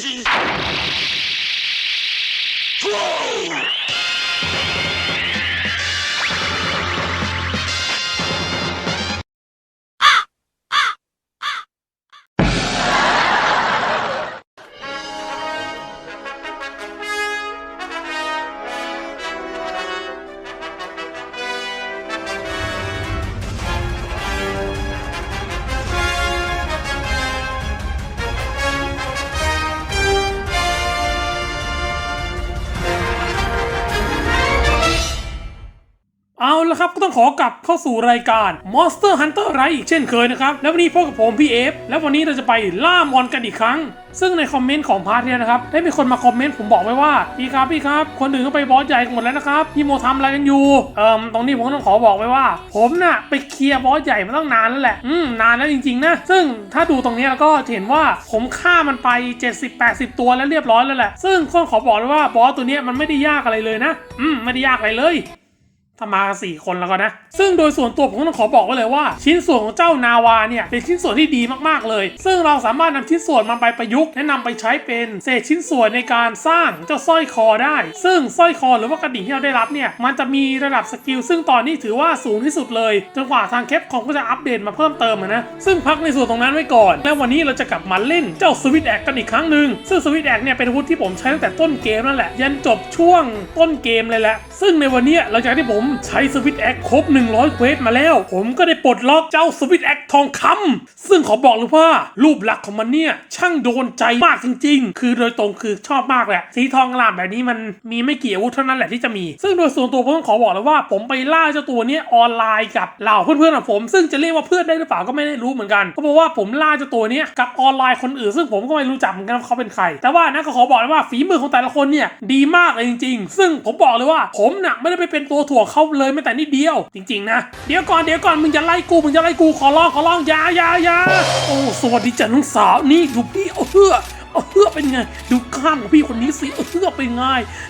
身ドロ เอาละครับก็ต้องขอกลับเข้าสู่รายการ Monster Hunter Rise อีกเช่นเคยนะครับ แล้ววันนี้พบกับผมพี่เอฟแล้ววันนี้เราจะไปล่ามอนกันอีกครั้ง ซึ่งในคอมเมนต์ของพาร์ทเนี่ยนะครับ ได้มีคนมาคอมเมนต์ผมบอกไว้ว่า พี่ครับพี่ครับ คนอื่นก็ไปบอสใหญ่กันหมดแล้วนะครับพี่โมทำอะไรกันอยู่เอิมตรงนี้ผมก็ต้องขอบอกไว้ว่า ผมน่ะไปเคลียร์บอสใหญ่มาตั้งนานแล้วแหละอืมนานแล้วจริงๆนะซึ่งถ้าดูตรงนี้แล้วก็เห็นว่าผมฆ่ามันไป 70-80 ตัวแล้วเรียบร้อยแล้วแหละซึ่งต้อขอบอกเลยว่าบอสตัวนี้มันไม่ได้ยากอะไรเลยนะ อืมไม่ได้ยากอะไรเลย ถ้ามากันสี่คนแล้วก็นะ ซึ่งโดยส่วนตัวผมก็ต้องขอบอกไว้เลยว่า ชิ้นส่วนของเจ้านาวาเนี่ยเป็นชิ้นส่วนที่ดีมากๆเลย ซึ่งเราสามารถนำชิ้นส่วนมันไปประยุกต์และนำไปใช้เป็นเศษชิ้นส่วนในการสร้างเจ้าสร้อยคอได้ ซึ่งสร้อยคอหรือว่ากระดิ่งที่เราได้รับเนี่ยมันจะมีระดับสกิลซึ่งตอนนี้ถือว่าสูงที่สุดเลยจนกว่าทางเคปของก็จะอัปเดตมาเพิ่มเติมนะซึ่งพักในส่วนตรงนั้นไว้ก่อน และวันนี้เราจะกลับมาเล่นเจ้าสวิตแอคกันอีกครั้งหนึ่งซึ่งสวิตแอคเนี่ยเป็นอาวุธที่ผมใช้ตั้งแต่ต้นเกมนั่นแหละยันจบช่วงต้นเกมเลยแหละซึ่งในวันนี้หลังจากที่ผมใช้สวิตแอคครบ 100 เควสมาแล้ว ผมก็ได้ปลดล็อกเจ้าสวิตแอคทองคำซึ่งขอบอกเลยว่ารูปลักษณ์ของมันเนี่ย ช่างโดนใจมากจริง ๆ คือโดยตรงคือชอบมากแหละ สีทองอลามแบบนี้มันมีไม่กี่อาวุธเท่านั้นแหละที่จะมี ซึ่งโดยส่วนตัวผมต้องขอบอกเลยว่า ผมไปล่าเจ้าตัวนี้ออนไลน์กับเหล่าเพื่อนๆของผม ซึ่งจะเรียกว่าเพื่อนได้หรือเปล่าก็ไม่ได้รู้เหมือนกันเพราะว่าผมล่าเจ้าตัวนี้กับออนไลน์คนอื่น ซึ่งผมก็ไม่รู้จักเหมือนกันเขาเป็นใคร แต่ว่านะก็ขอบอกเลยว่าฝีมือของแต่ละคนเนี่ยดีมากเลยจริง ๆ ซึ่งผมบอกเลยว่าผมน่ะไม่ได้ไปเป็นตัวถ่วงเขาเลยแม้แต่นิดเดียว จริง ๆ นะ เดี๋ยวก่อนเดี๋ยวก่อนมึงจะไล่กูมึงจะไล่กูขอร้องขอร้องยายายาโอ้สวัสดีจ้ะน้องสาวนี่ดูพี่เอาเพื่อเอาเพื่อเป็นไง ดูข้างของพี่คนนี้สิเอาเพื่อเป็นไง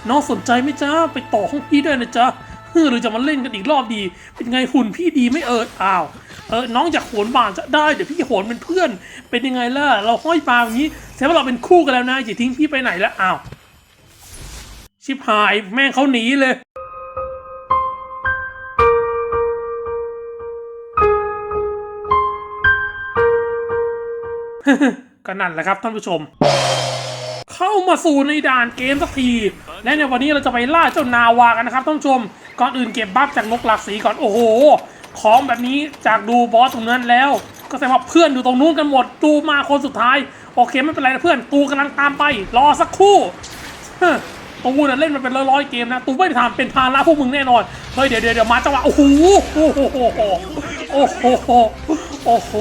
น้องสนใจไหมจ้าไปต่อห้องพี่ด้วยนะจ๊ะเฮ้อหรือจะมาเล่นกันอีกรอบดี เป็นไงหุ่นพี่ดีไม่เอิดอ้าวเออน้องอยากโหนบานจะได้เดี๋ยวพี่โหนเป็นเพื่อน เป็นยังไงล่ะเราห้อยปลาอย่างนี้แสดงว่าเราเป็นคู่กันแล้วนะอย่าทิ้งพี่ไปไหนแล้วอ้าวชิบหายแม่งเขาหนีเลย ก็นั่นแหละครับท่านผู้ชม เข้ามาสู่ในด่านเกมสักที และในวันนี้เราจะไปล่าเจ้านาวากันนะครับท่านผู้ชม ก่อนอื่นเก็บบัฟจากนกหลากสีก่อน โอ้โห ของแบบนี้จากดูบอสตรงนั้นแล้ว ก็แสดงว่าเพื่อนอยู่ตรงนู้นกันหมด ตูมาคนสุดท้าย โอเคไม่เป็นไรนะเพื่อน ตูกำลังตามไป รอสักครู่ตูน่ะเล่นมาเป็นร้อยๆเกมนะตูไม่ได้ทำเป็นภาระพวกมึงแน่นอนเฮ้ยเดี๋ยวเดี๋ยวเดี๋ยวมาจังหวะโอ้โหโอ้โหโอ้โหโอ้โห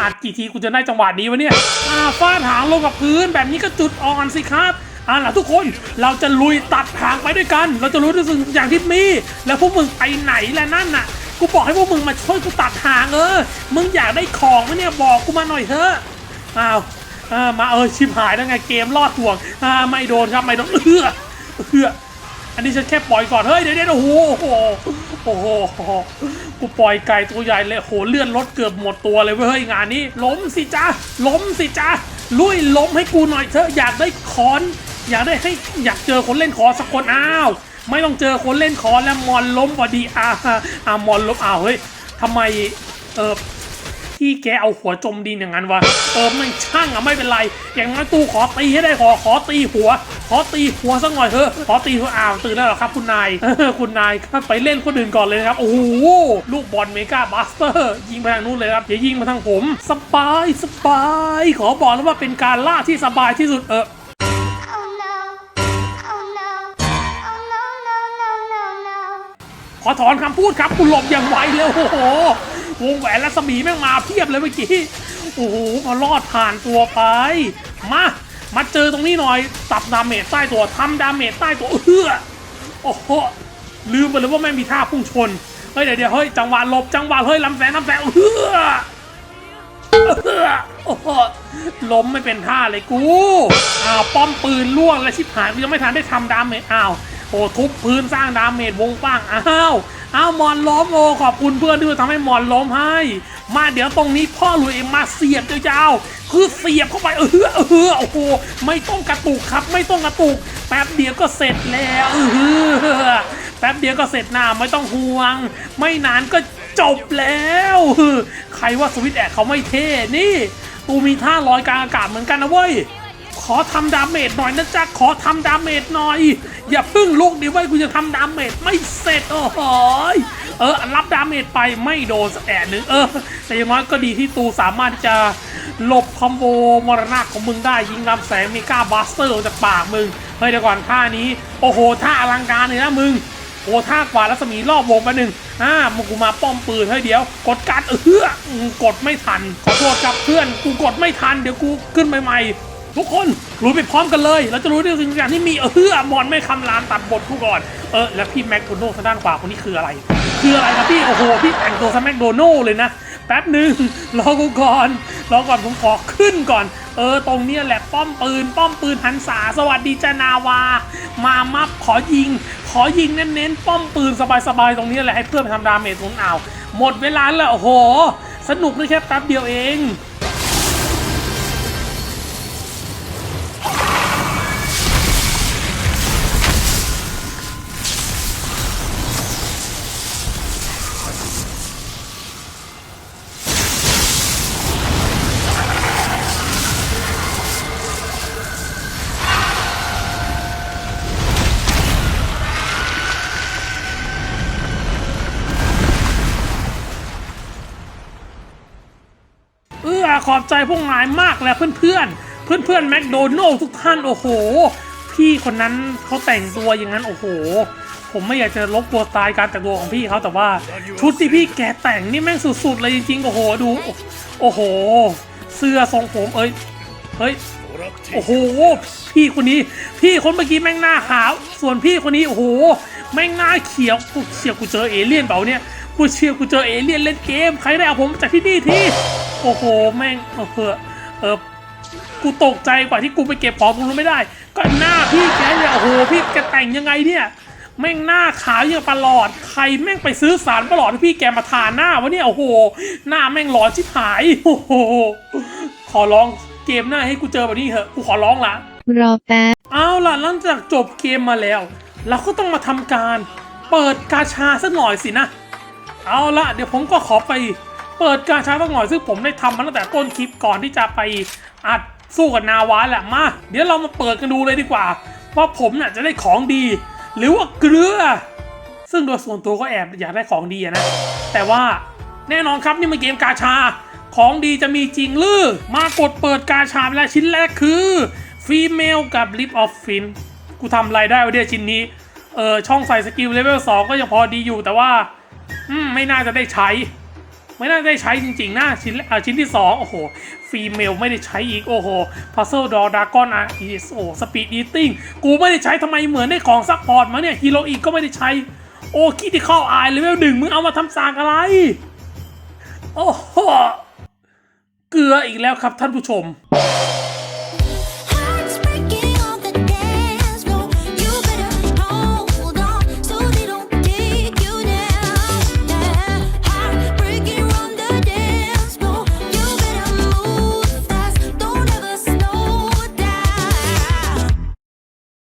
อัดกี่ทีกูจะได้จังหวะนี้วะเนี่ยอ่าฟาดหางลงกับพื้นแบบนี้ก็จุดอ่อนสิครับอ่าล่ะทุกคนเราจะลุยตัดหางไปด้วยกัน เราจะรู้ด้วยสิ่งอย่างที่มี แล้วพวกมึงไปไหนแหละนั่นน่ะ กูบอกให้พวกมึงมาช่วยกูตัดหางเออมึงอยากได้ของไหมเนี่ยบอกกูมาหน่อยเถอะอ้าวอ่ามาเออชิบหายแล้วไงเกมรอดห่วงอ่าไม่โดนครับไม่โดนเอื้อเอื้ออันนี้ฉันแค่ปล่อยก่อนเฮ้ยเดี๋ยวเดี๋ยวโอ้โห โอ้โหกูปล่อยไก่ตัวใหญ่เลยโหเลื่อนรถเกือบหมดตัวเลยเว้ยงานนี้ ล้มสิจ้าล้มสิจ้าลุยล้มให้กูหน่อยเถอะอยากได้คอน อยากได้ให้อยากเจอคนเล่นคอสักคนอ้าวไม่ต้องเจอคนเล่นคอแล้วมอนล้มพอดีอ่าอ่ามอนล้มอ้าวเฮ้ยทำไมเออ พี่แกเอาหัวจมดินอย่างนั้นวะเออมันช่างอะไม่เป็นไร อย่างนั้นตู้ขอตีให้ได้ขอขอตีหัว ขอตีหัวสักหน่อยเถอะขอตีหัวอ้าวตื่นแล้วเหรอครับ คุณนายคุณนายครับไปเล่นคนอื่นก่อนเลยนะครับโอ้โหลูกบอลเมกาบัสเตอร์ยิงไปทางนู้นเลยครับอย่ายิงมาทางผม สบายสบาย ขอบอกแล้วว่าเป็นการล่าที่สบายที่สุดเออขอถอนคำพูดครับคุณหลบอย่างไวเลยโอ้โห วงแหวนรัศมีแม่งมาเพียบเลยเมื่อกี้ โอ้โหมารอดผ่านตัวไป มา มาเจอตรงนี้หน่อยตับดาเมจใต้ตัวทำดาเมจใต้ตัวเอื้อโอ้โหลืมไปเลยว่าไม่งมีท่าพุ่งชน เฮ้ยเดี๋ยวเดี๋ยวเฮ้ยจังหวะหลบจังหวะเฮ้ยลำแสงลำแสงเอื้อเอื้อโอ้โหล้มไม่เป็นท่าเลยกู อ้าวป้อมปืนล่วงและชิบหายกูยังไม่ทันได้ทำดาเมจอ้าวโอ้ทุบพื้นสร้างดาเมจวงกว้างอ้าว อ้ามอนล้มโอ้ขอบคุณเพื่อนที่ทำให้มอนล้มให้ มาเดี๋ยวตรงนี้พ่อหลุยเองมาเสียบยาวๆคือเสียบเข้าไปเออเออโอ้โหไม่ต้องกระตุกครับ ไม่ต้องกระตุก แป๊บเดียวก็เสร็จแล้วเออแป๊บเดียวก็เสร็จหน้าไม่ต้องห่วง ไม่นานก็จบแล้วใครว่าสวิตแอกเขาไม่เท่นี่ตูมีท่าลอยกลางอากาศเหมือนกันนะเว้ย ขอทำดาเมจหน่อยนะจ๊ะ ขอทำดาเมจหน่อย อย่าพึ่งลุกดิไว้ยกูจะทำดาเมจไม่เสร็จโอ้โหยเออ รับดาเมจไปไม่โดนแอะหนึ่งเออ แต่อย่างน้อยก็ดีที่ตูสามารถจะหลบคอมโบมรณะของมึงได้ยิงลำแสงมีก้าบัสเตอร์ออกจากปากมึง เฮ้ยเดี๋ยวก่อนท่านี้ โอ้โหท่าอลังการเลยนะมึงโอ้ท่ากว่ารัศมีรอบวงไปหนึ่งอ่ามึงกูมาป้อมปืนเฮ้เดี๋ยว กดการเอออืมกดไม่ทัน ขอโทษครับเพื่อน กูกดไม่ทัน เดี๋ยวกูขึ้นใหม่ๆ ทุกคนรู้ไปพร้อมกันเลยเราจะรู้ได้ถึงการที่มีเออมอนไม่คำรามตัดบทกูก่อนเออแล้วพี่แม็กโดนัลด์ทางด้านขวาคนนี้คืออะไร คืออะไรครับพี่โอ้โหพี่แต่งตัวซะแม็กโดนัลด์เลยนะแป๊บหนึ่งรอกูก่อนรอก่อนผมขอขึ้นก่อน เออตรงเนี้ยแหละป้อมปืน ป้อมปืนหันษาสวัสดีจนาวา มามับขอยิง ขอยิงเน้นๆป้อมปืนสบายๆตรงนี้แหละให้เพื่อนไปทำดาเมจตรงอ่าวหมดเวลาแล้วโอ้โห สนุกเลยแค่แป๊บเดียวเอง ขอบใจพวกนายมากแหละเพื่อนๆเพื่อนๆแมคโดนัลทุกท่านโอ้โห พี่คนนั้นเขาแต่งตัวอย่างนั้นโอ้โห ผมไม่อยากจะลบตัวตายการแต่งตัวของพี่เขาแต่ว่าชุดที่พี่แกแต่งนี่แม่งสุดๆเลยจริงๆโอ้โหดู โอ้โห เสื้อทรงผมเอ้ยเฮ้ยโอ้โห พี่คนนี้ พี่คนเมื่อกี้แม่งหน้าขาว ส่วนพี่คนนี้โอ้โหแม่งหน้าเขียวกูเชียร์กูเจอเอเลี่ยนเปล่าเนี่ยกูเชียร์กูเจอเอเลี่ยนเล่นเกม ใครได้เอาผมจากที่นี่ที อ้โห แม่งเออเออเออกูตกใจกว่าที่กูไปเก็บของกูรู้ไม่ได้ ก็หน้าพี่แกเนี่ยโอ้โหพี่แกแต่งยังไงเนี่ยแม่งหน้าขาวอย่างประหลอด ใครแม่งไปซื้อสารประหลอดให้พี่แกมาทาหน้าวะเนี่ยโอ้โห หน้าแม่งหลอนชิบหายโอ้โหขอร้องเกมหน้าให้กูเจอแบบนี้เถอะกูขอร้องละรอแป๊บเอาล่ะหลังจากจบเกมมาแล้ว เราก็ต้องมาทำการเปิดกาชาสักหน่อยสินะ เอาละเดี๋ยวผมก็ขอไป เปิดกาชาสักหน่อยซึ่งผมได้ทำมาตั้งแต่ต้นคลิปก่อนที่จะไปอัดสู้กับนาวาแหละมาเดี๋ยวเรามาเปิดกันดูเลยดีกว่า ว่าผมเนี่ยจะได้ของดี หรือว่าเกลือ ซึ่งโดยส่วนตัวก็แอบอยากได้ของดีนะ แต่ว่าแน่นอนครับนี่มันเกมกาชาของดีจะมีจริงหรือมากดเปิดกาชาไปแล้วชิ้นแรกคือฟีเมลกับ Lip of Fin กูทำอะไรได้วะเนี่ยชิ้นนี้เออช่องใส่สกิลเลเวล2ก็ยังพอดีอยู่แต่ว่าอืมไม่น่าจะได้ใช้ ไม่น่าได้ใช้จริงๆนะชิ้นอะชิ้นที่ 2 โอ้โหฟีเมลไม่ได้ใช้อีก โอ้โห Puzzle Door Dragon อะ ESO Speed Eating กูไม่ได้ใช้ทำไมเหมือนได้ของซัพพอร์ตมาเนี่ยฮีโร่อีกก็ไม่ได้ใช้ โอ้คิดที่เข้าอายเลเวลหนึ่งมึงเอามาทำสากอะไร โอ้โหเกลืออีกแล้วครับท่านผู้ชม